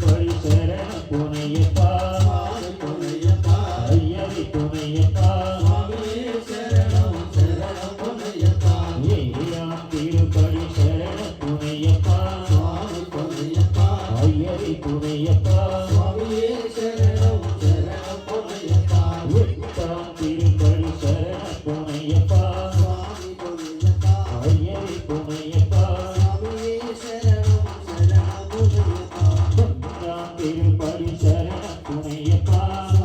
ಪರಿ Thank you.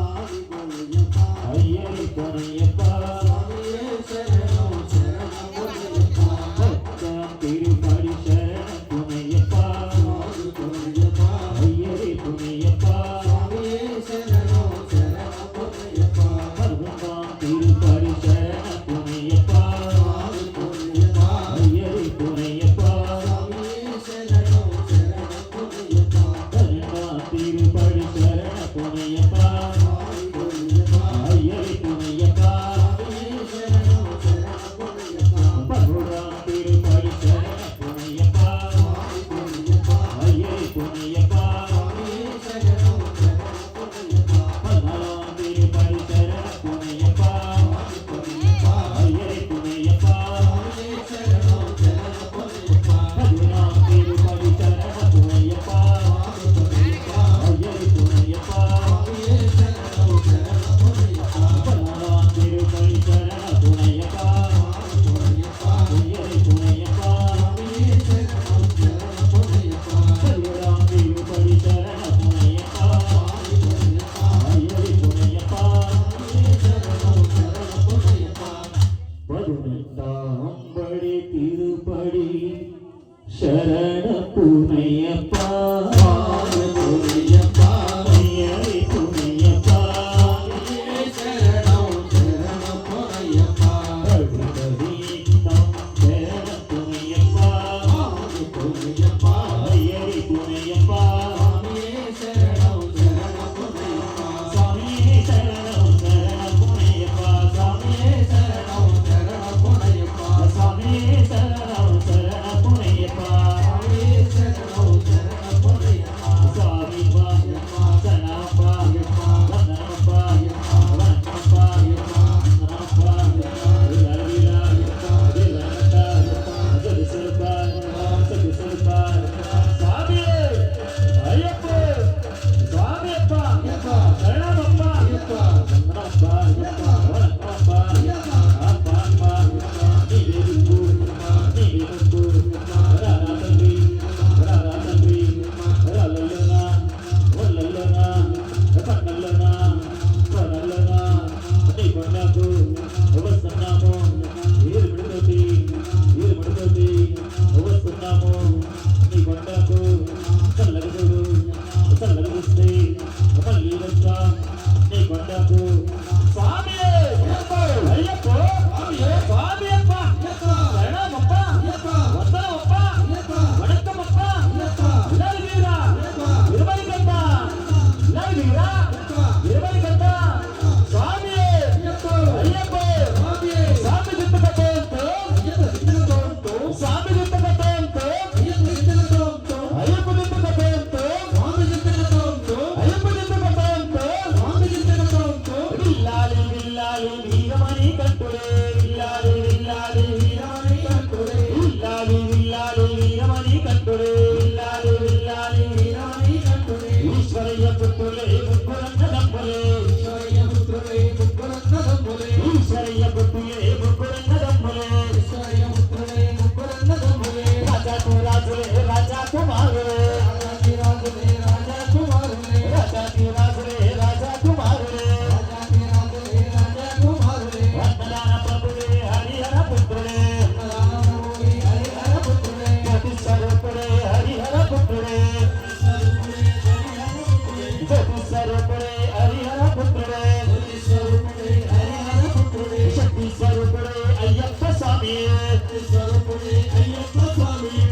பதினெட்டாம் திருப்படி சரண புனையப்பா ಎಲ್ಲ ಗೊತ್ತು ஐயப்ப சாமியே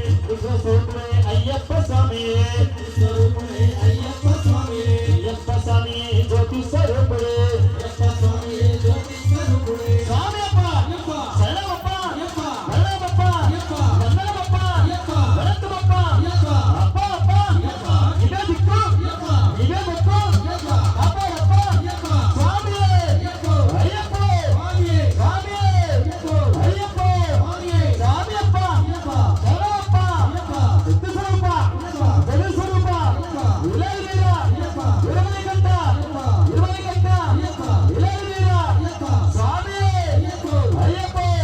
ஐயப்ப சாமியே